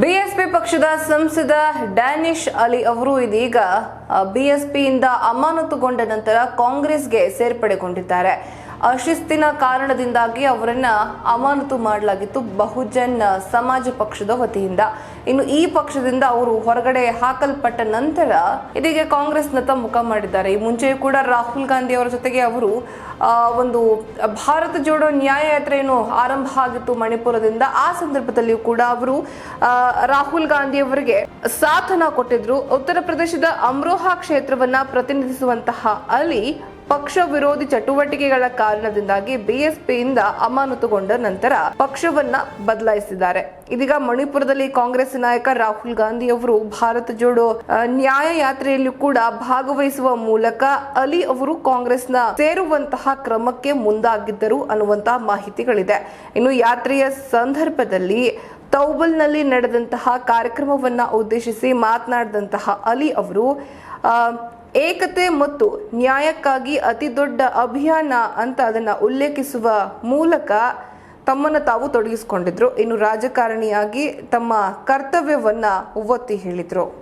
BSP ಪಕ್ಷದ ಸಂಸದ ಡ್ಯಾನಿಶ್ ಅಲಿ ಅವರು ಇದೀಗ ಬಿಎಸ್ಪಿಯಿಂದ ಅಮಾನತುಗೊಂಡ ನಂತರ ಕಾಂಗ್ರೆಸ್ಗೆ ಸೇರ್ಪಡೆಗೊಂಡಿದ್ದಾರೆ. ಅಶಿಸ್ತಿನ ಕಾರಣದಿಂದಾಗಿ ಅವರನ್ನ ಅಮಾನತು ಮಾಡಲಾಗಿತ್ತು. ಬಹುಜನ್ ಸಮಾಜ ಪಕ್ಷದ ವತಿಯಿಂದ. ಇನ್ನು ಈ ಪಕ್ಷದಿಂದ ಅವರು ಹೊರಗಡೆ ಹಾಕಲ್ಪಟ್ಟ ನಂತರ ಇದೀಗ ಕಾಂಗ್ರೆಸ್ನತ್ತ ಮುಖ ಮಾಡಿದ್ದಾರೆ. ಈ ಮುಂಚೆಯೂ ಕೂಡ ರಾಹುಲ್ ಗಾಂಧಿ ಅವರ ಜೊತೆಗೆ ಅವರು ಒಂದು ಭಾರತ ಜೋಡೋ ನ್ಯಾಯಯಾತ್ರೆ ಏನು ಆರಂಭ ಆಗಿತ್ತು ಮಣಿಪುರದಿಂದ. ಆ ಸಂದರ್ಭದಲ್ಲಿಯೂ ಕೂಡ ಅವರು ರಾಹುಲ್ ಗಾಂಧಿ ಅವರಿಗೆ ಸಾಥನ ಕೊಟ್ಟಿದ್ರು. ಉತ್ತರ ಪ್ರದೇಶದ ಅಮ್ರೋಹಾ ಕ್ಷೇತ್ರವನ್ನ ಪ್ರತಿನಿಧಿಸುವಂತಹ ಅಲಿ ಪಕ್ಷ ವಿರೋಧಿ ಚಟುವಟಿಕೆಗಳ ಕಾರಣದಿಂದಾಗಿ ಬಿಎಸ್ಪಿಯಿಂದ ಅಮಾನತುಗೊಂಡ ನಂತರ ಪಕ್ಷವನ್ನ ಬದಲಾಯಿಸಿದ್ದಾರೆ. ಇದೀಗ ಮಣಿಪುರದಲ್ಲಿ ಕಾಂಗ್ರೆಸ್ ನಾಯಕ ರಾಹುಲ್ ಗಾಂಧಿ ಅವರು ಭಾರತ ಜೋಡೋ ನ್ಯಾಯ ಯಾತ್ರೆಯಲ್ಲೂ ಕೂಡ ಭಾಗವಹಿಸುವ ಮೂಲಕ ಅಲಿ ಅವರು ಕಾಂಗ್ರೆಸ್ನ ಸೇರುವಂತಹ ಕ್ರಮಕ್ಕೆ ಮುಂದಾಗಿದ್ದರು ಅನ್ನುವಂತಹ ಮಾಹಿತಿಗಳಿದೆ. ಇನ್ನು ಯಾತ್ರೆಯ ಸಂದರ್ಭದಲ್ಲಿ ತೌಬಲ್ನಲ್ಲಿ ನಡೆದಂತಹ ಕಾರ್ಯಕ್ರಮವನ್ನ ಉದ್ದೇಶಿಸಿ ಮಾತನಾಡಿದಂತಹ ಅಲಿ ಅವರು ಏಕತೆ ಮತ್ತು ನ್ಯಾಯಕ್ಕಾಗಿ ಅತಿ ದೊಡ್ಡ ಅಭಿಯಾನ ಅಂತ ಅದನ್ನ ಉಲ್ಲೇಖಿಸುವ ಮೂಲಕ ತಮ್ಮನ್ನು ತಾವು ತೊಡಗಿಸಿಕೊಂಡಿದ್ರು. ಇನ್ನು ರಾಜಕಾರಣಿಯಾಗಿ ತಮ್ಮ ಕರ್ತವ್ಯವನ್ನ ಒತ್ತಿ ಹೇಳಿದ್ರು.